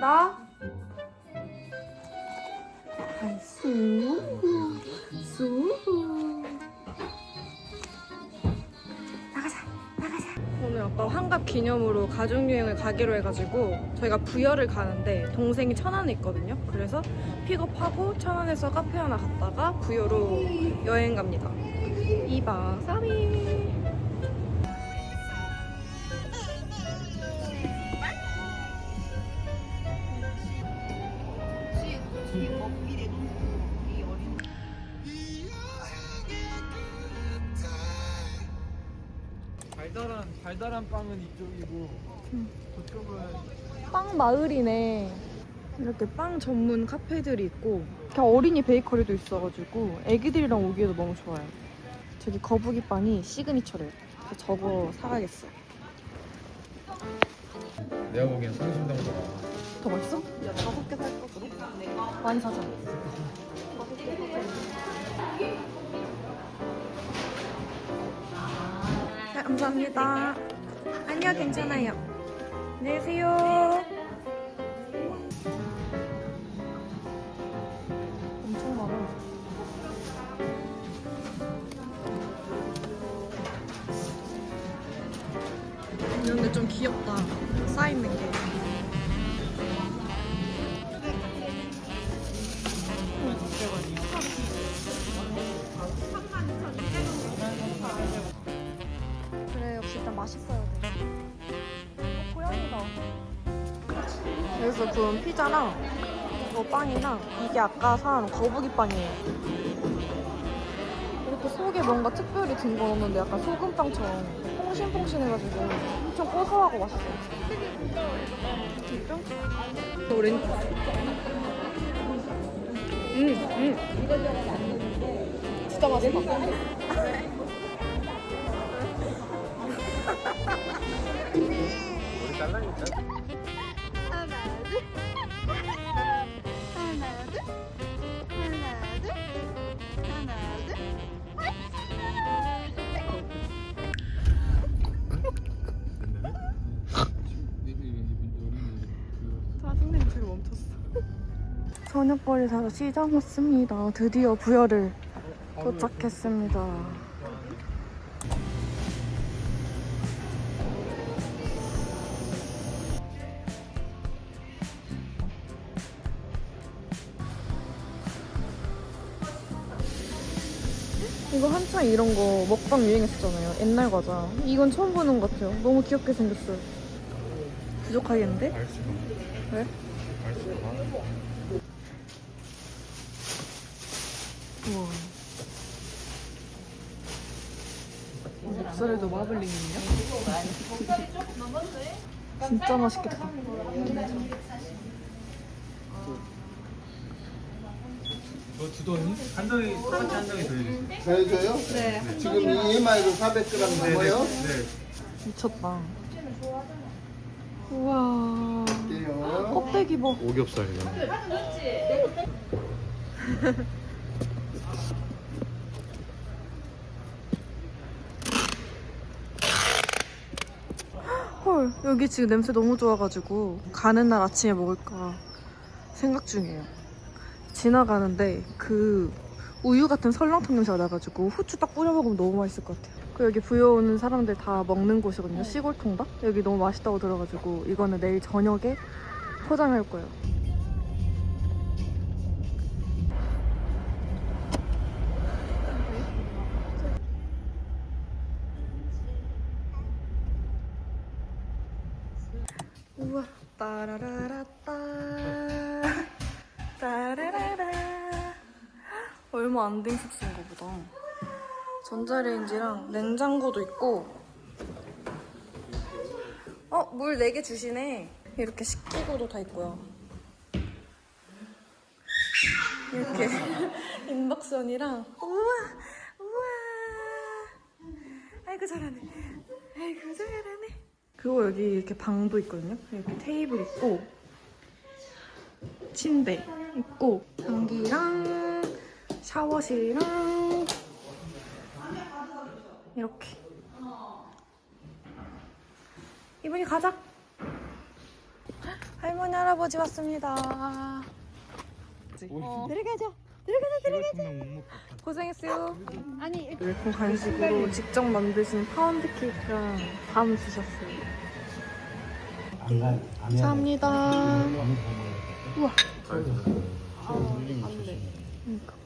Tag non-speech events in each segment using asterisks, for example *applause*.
나? 수, 수. 오늘 아빠 환갑 기념으로 가족여행을 가기로 해가지고 저희가 부여를 가는데 동생이 천안에 있거든요. 그래서 픽업하고 천안에서 카페 하나 갔다가 부여로 여행 갑니다. 2박 3일. 달달한 빵은 이쪽이고 저쪽은 빵 마을이네. 이렇게 빵 전문 카페들이 있고 이렇게 어린이 베이커리도 있어가지고 애기들이랑 오기에도 너무 좋아요. 저기 거북이 빵이 시그니처래요. 그래서 저거 사가겠어. 내가 보기엔 성심당보다 더 맛있어? 야 다섯 개 살까 그럼? 많이 사자. 감사합니다. 아니요, 괜찮아요. 안녕하세요. 엄청 많아. 게좀 귀엽다. 쌓이는 게. 맛있어야 돼. 어, 고양이다. 여기서 구운 피자랑 이거 빵이랑 이게 아까 산 거북이 빵이에요. 이렇게 속에 뭔가 특별히 든거 넣었는데 약간 소금빵처럼 퐁신퐁신해가지고 엄청 고소하고 맛있어요. 진짜? 오렌지. 음, 음. 진짜 맛있다. *laughs* 우리 잘라니까 하나 둘 하나 둘 하나 둘 하나 둘 짜증 냄새가 멈췄어. 저녁거리 사러 시장 왔습니다. 드디어 부여를 도착했습니다. 이거 한창 이런 거 먹방 유행했었잖아요. 옛날 과자. 이건 처음 보는 것 같아요. 너무 귀엽게 생겼어요. 부족하겠는데? 왜? 우와. 목살에도 마블링이냐? 진짜 맛있겠다. 너두 돈이? 한 덩이 똑같이 한 덩이 더 해주세요 더 해줘요? 네. 지금 이 EMI로 400g 넘어요? 네 미쳤다. 우와. 요 껍데기 봐. 오겹살이다 *laughs* 헐, 여기 지금 냄새 너무 좋아가지고 가는 날 아침에 먹을까 생각 중이에요. 지나가는데 그 우유 같은 설렁탕 냄새가 나가지고 후추 딱 뿌려 먹으면 너무 맛있을 것 같아요. 그 여기 부여 오는 사람들 다 먹는 곳이거든요. 시골 통닭. 여기 너무 맛있다고 들어가지고 이거는 내일 저녁에 포장할 거예요. 숙소인가 보다 전자레인지랑 냉장고도 있고 어? 물 4개 주시네 이렇게 식기구도 다 있고요 이렇게 *laughs* 인덕션이랑 우와 우와 아이고 잘하네 아이고 잘하네 그리고 여기 이렇게 방도 있거든요. 이렇게 테이블 있고 침대 있고 변기랑 샤워실이랑 이렇게 이분이 가자. 헉, 할머니 할아버지 왔습니다. 들어가자. 고생했어요. 아니 일품 간식으로 직접 만드신 파운드 케이크랑 밤 주셨어요. 감사합니다. 우와. 아, 안 돼. 그러니까.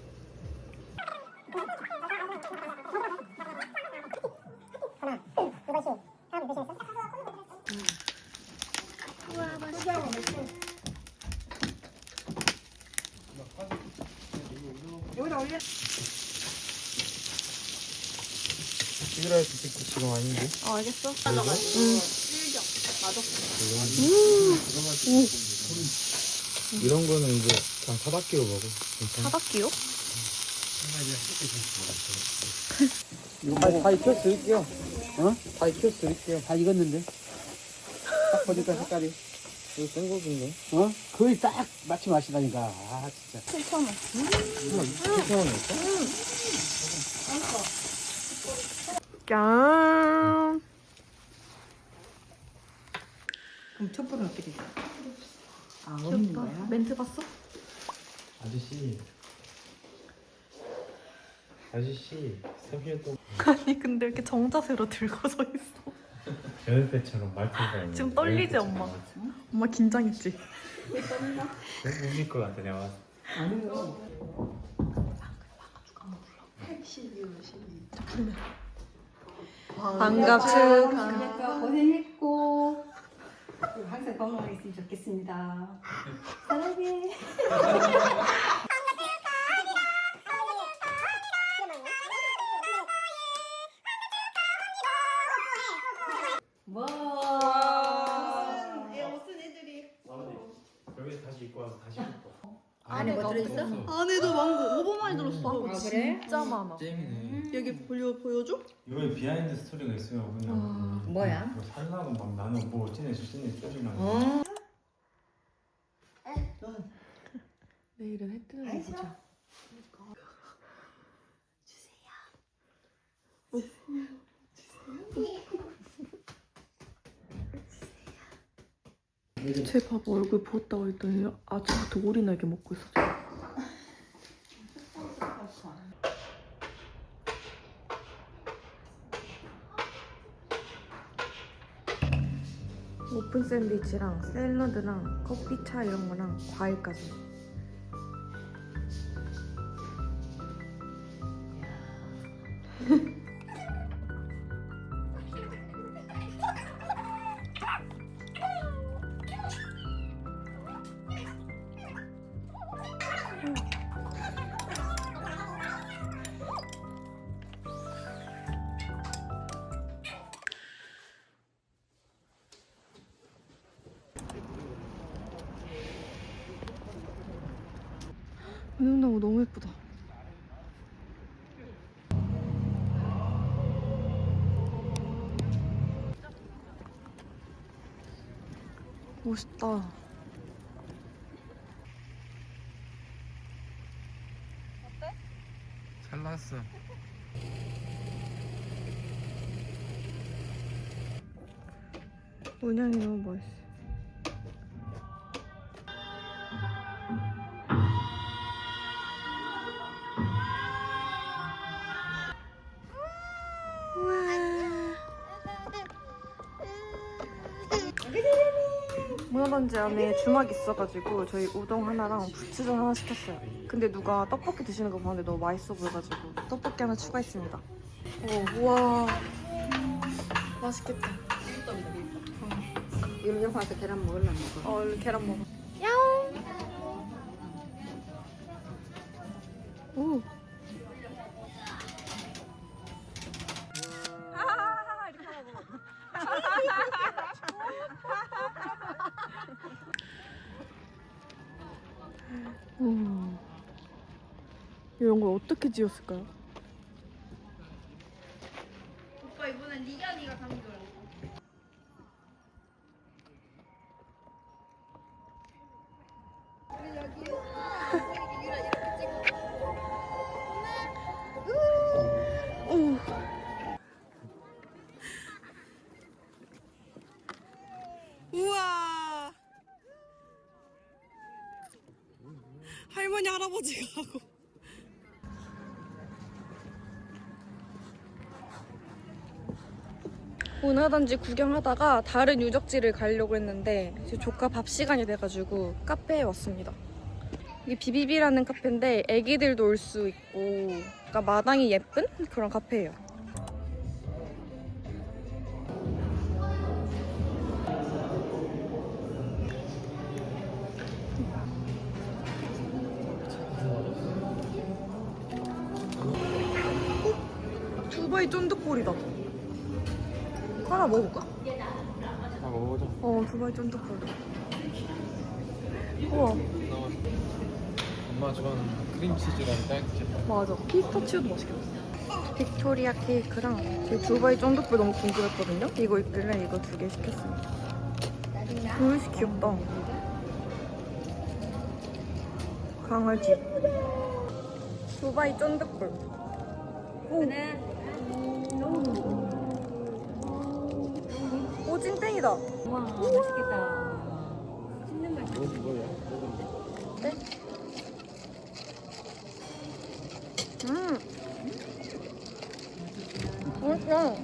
찍으라 했을 때 지금 아닌데? 어, 알겠어? 이런 거는 이제 그냥 타닥기로 먹어. 괜찮아? 사닥기요? 다, 다 익혀 드릴게요. 어? 다 익혀 드릴게요. 다 익었는데. 딱 보니까 색깔이. 이거 생고기인데? 어? 거의 딱 맞춰 마시다니까. 아, 진짜. 7,000원이었어? 짠. 그럼 촛불은 어떻게 돼? 아, 없는 거야? 멘트 봤어? 아저씨. 아저씨, 3년 동안 아니 근데 이렇게 정자세로 들고 서 있어. 여느 때처럼 말투가 지금 떨리지, 엄마? 엄마 긴장했지? 웃길 것 같아, 내가 봤을 때. 아니요. 반갑습니다. 그러니까 고생했고 항상 건강하게 있으면 좋겠습니다. 사랑해. 뭐? 여기 다시 입고 와서 다시 입고. 안에 뭐 들어있어? 안에도 망고 오버 많이 들었어. 아, 그래? 진짜 많아. 잼이네. 여기 보여 보여줘? 비하인드 스토리가 있어요, 그냥. 뭐야? 뭐 살라고 막 나는 뭐 어찌네 저찌네 쪼리나. 어? 내일은 해 뜨는 거 보자. 제 봐봐 얼굴 부었다고 했더니 아침부터 오리 날개 먹고 있어. 오 샌드위치랑 샐러드랑 커피차 이런 거랑 과일까지. 은행나무 너무 예쁘다. 멋있다. 잘 나왔어. 문양이 너무 멋있어. 문어던지 안에 주막 있어가지고 저희 우동 하나랑 부추전 하나 시켰어요. 근데 누가 떡볶이 드시는 거 봤는데 너무 맛있어 보여가지고 떡볶이 하나 추가했습니다. 오, 우와. 맛있겠다. 이거 와서 계란 먹으려면 먹어. 어, 얼른 계란 먹어. 야옹. 오. 오. 지었을까요? 오빠 이번엔 네가 가는 문화단지 구경하다가 다른 유적지를 가려고 했는데 조카 밥 시간이 돼가지고 카페에 왔습니다. 이게 비비비라는 카페인데 애기들도 올 수 있고 그러니까 마당이 예쁜 그런 카페예요. 먹어볼까? 다 먹어보자. 어, 두바이 쫀득볼. 우와, 엄마 좋아하는 크림치즈랑 딸기 맞아. 피스타치오도 맛있겠다. 빅토리아 케이크랑 제 두바이 쫀득볼 너무 궁금했거든요. 이거 있길래 이거 두 개 시켰습니다. 글씨 귀엽다. 강아지. 두바이 쫀득볼. 오. 오, 찐땡이다. 와 맛있겠다. 이건 뭐야? 네? 음. 맛있어.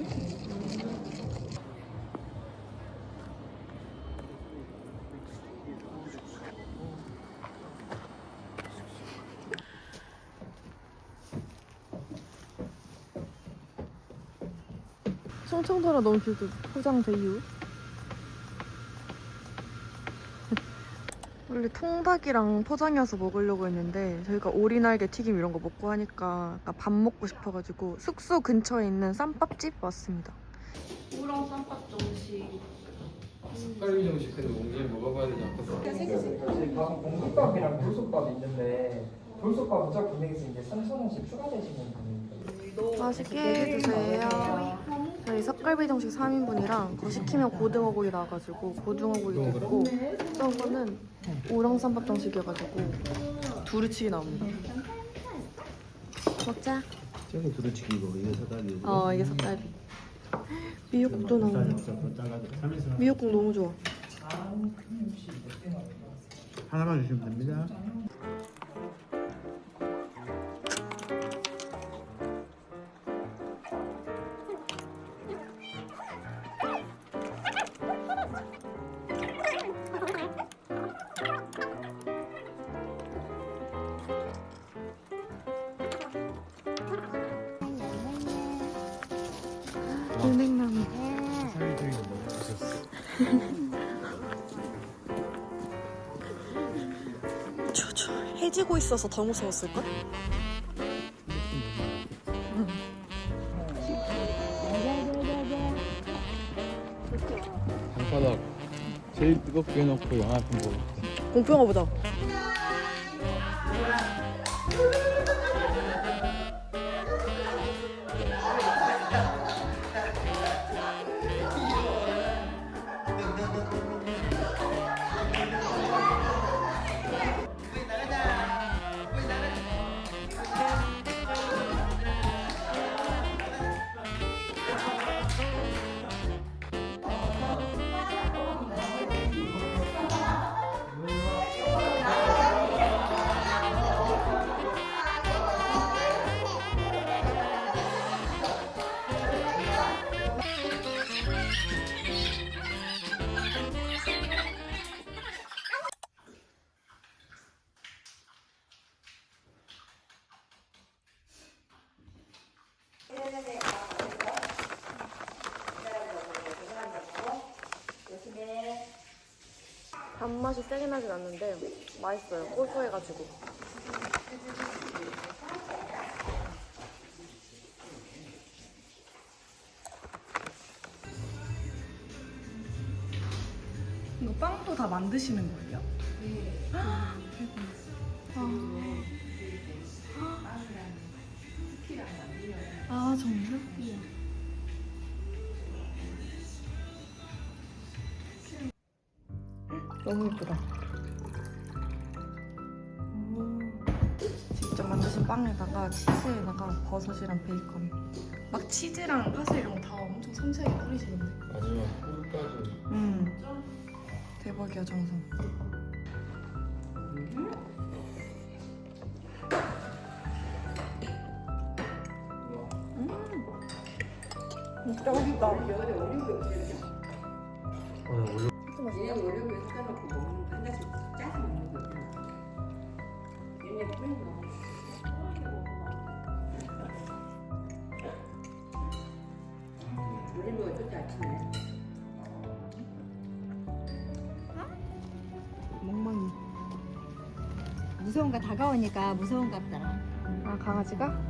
송청도라 너무 귀엽다. 포장 대유. 원래 통닭이랑 포장해서 먹으려고 했는데 저희가 오리날개 튀김 이런 거 먹고 하니까 밥 먹고 싶어가지고 숙소 근처에 있는 쌈밥집 왔습니다. 우렁 쌈밥 정식. 숟갈비 정식 근데 옹기에 먹어봐야 되지 않겠어? 공깃밥이랑 돌솥밥이 있는데 돌솥밥은 저 금액에서 이제 3,000원씩 추가되시면 됩니다. 맛있게 드세요. 저희 석갈비 정식 3인분이랑 더 시키면 고등어구이 나와가지고 고등어구이도 있고 또 거는 오랑쌈밥 정식이어가지고 두루치기 나옵니다. 먹자. 저게 두루치기고 이게 사다리. 어 이게 석갈비. 미역국도 나오네. 미역국 너무 좋아. 하나만 주시면 됩니다. 해지고 있어서 더 무서웠을걸? 방바닥 제일 뜨겁게 해놓고 영화 편 보고 있대. 공평하 보다. 단맛이 세게 나진 않는데 맛있어요. 고소해가지고. 이거 빵도 다 만드시는 거예요? 네. 너무 예쁘다. 직접 만드신 빵에다가 치즈에다가 버섯이랑 베이컨. 막 치즈랑 파슬 이런 거 다 엄청 섬세하게 뿌리시는데. 마지막 꿀까지. 음. 대박이야 정성. 음. 진짜 맛있다 오늘 얘 어려운 게 섞어놓고 먹는 한 잔씩 짜서 먹는 거 얘네 뿌린 거 우리 뭐 어쩌지 아침에 멍멍이. 무서운가 다가오니까 무서운갑더라. 아 강아지가?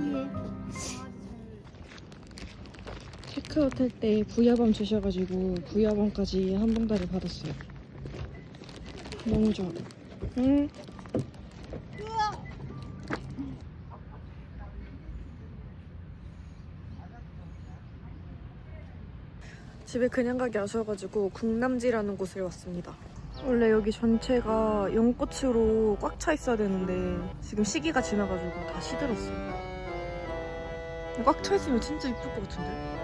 예. 체크아웃 할 때 부야밤 주셔가지고 부야밤까지 한 봉다리 받았어요. 너무 좋아. 응. 집에 그냥 가기 아쉬워가지고 국남지라는 곳에 왔습니다. 원래 여기 전체가 연꽃으로 꽉 차 있어야 되는데 지금 시기가 지나가지고 다 시들었어요. 꽉 차 있으면 진짜 이쁠 것 같은데?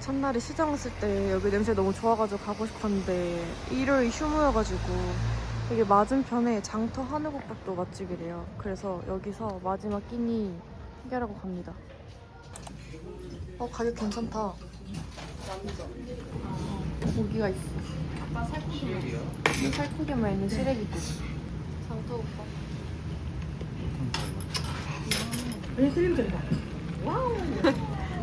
첫날에 시장 왔을 때 여기 냄새 너무 좋아가지고 가고 싶었는데 일요일 휴무여가지고 여기 맞은편에 장터 하늘국밥도 맛집이래요. 그래서 여기서 마지막 끼니 해결하고 갑니다. 어 가격 괜찮다. 어, 고기가 있어. 아빠 살코기만. 살코기만 있는 시래기도. 장터 오빠. *laughs*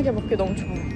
뜨끈하게 먹기 너무 좋아요.